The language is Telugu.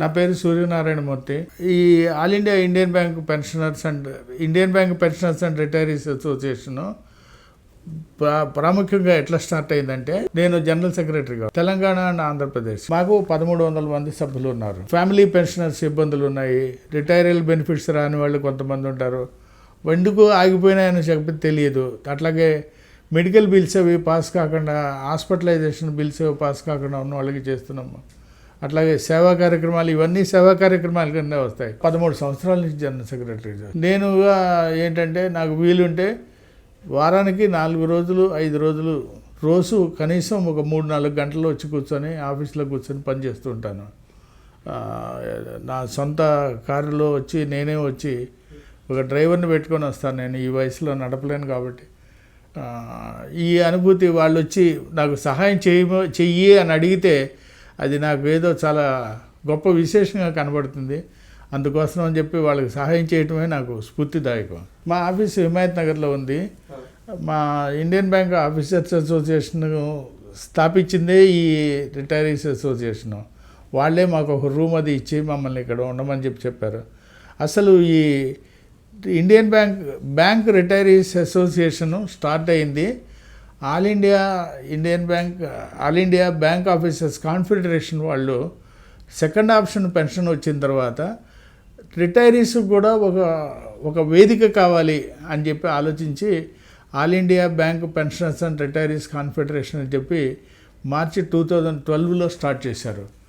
నా పేరు సూర్యనారాయణమూర్తి ఈ all India Indian bank pensioners and Indian bank pensioners and retirees association ప్రా- ప్రాముఖ్యంగా ఎట్లా స్టార్ట్ అయిందంటే నేను జనరల్ సెక్రటరీగా తెలంగాణ అండ్ ఆంధ్రప్రదేశ్. మాకు పదమూడు వందల మంది సభ్యులు ఉన్నారు. ఫ్యామిలీ పెన్షనర్స్ ఇబ్బందులు ఉన్నాయి. రిటైరల్ బెనిఫిట్స్ రాని వాళ్ళు కొంతమంది ఉంటారు. ఎందుకు ఆగిపోయినాయని చెప్పి తెలియదు. అట్లాగే మెడికల్ బిల్స్ అవి పాస్ కాకుండా హాస్పిటలైజేషన్ బిల్స్ అవి పాస్ కాకుండా ఉన్న వాళ్ళకి చేస్తున్నాము. అట్లాగే సేవా కార్యక్రమాలు ఇవన్నీ సేవా కార్యక్రమాల కింద వస్తాయి. పదమూడు సంవత్సరాల నుంచి జనరల్ సెక్రటరీ నేనుగా ఏంటంటే నాకు వీలుంటే వారానికి నాలుగు రోజులు ఐదు రోజులు రోజు కనీసం ఒక మూడు నాలుగు గంటలు వచ్చి కూర్చొని ఆఫీస్లో కూర్చొని పనిచేస్తూ ఉంటాను. నా సొంత కారులో వచ్చి నేనే వచ్చి ఒక డ్రైవర్ని పెట్టుకొని వస్తాను. నేను ఈ వయసులో నడపలేను కాబట్టి. ఈ అనుభూతి వాళ్ళు వచ్చి నాకు సహాయం చేయ చెయ్యి అని అడిగితే అది నాకు ఏదో చాలా గొప్ప విశేషంగా కనబడుతుంది. అందుకోసం అని చెప్పి వాళ్ళకి సహాయం చేయటమే నాకు స్ఫూర్తిదాయకం. మా ఆఫీస్ హిమాయత్ నగర్లో ఉంది. మా ఇండియన్ బ్యాంక్ ఆఫీసర్స్ అసోసియేషన్ స్థాపించిందే ఈ రిటైరీస్ అసోసియేషను. వాళ్ళే మాకు ఒక రూమ్ అది ఇచ్చి మమ్మల్ని ఇక్కడ ఉండమని చెప్పి చెప్పారు. అసలు ఈ Indian bank bank retirees association start అయింది. All India Indian bank all India bank officers confederation వాళ్ళు సెకండ్ ఆప్షన్ పెన్షన్ వచ్చిన తర్వాత రిటైరీస్ కూడా ఒక ఒక వేదిక కావాలి అని చెప్పి ఆలోచించి all India bank pensioners and retirees confederation అని చెప్పి మార్చి టూ థౌజండ్ ట్వెల్వ్లో స్టార్ట్ చేశారు.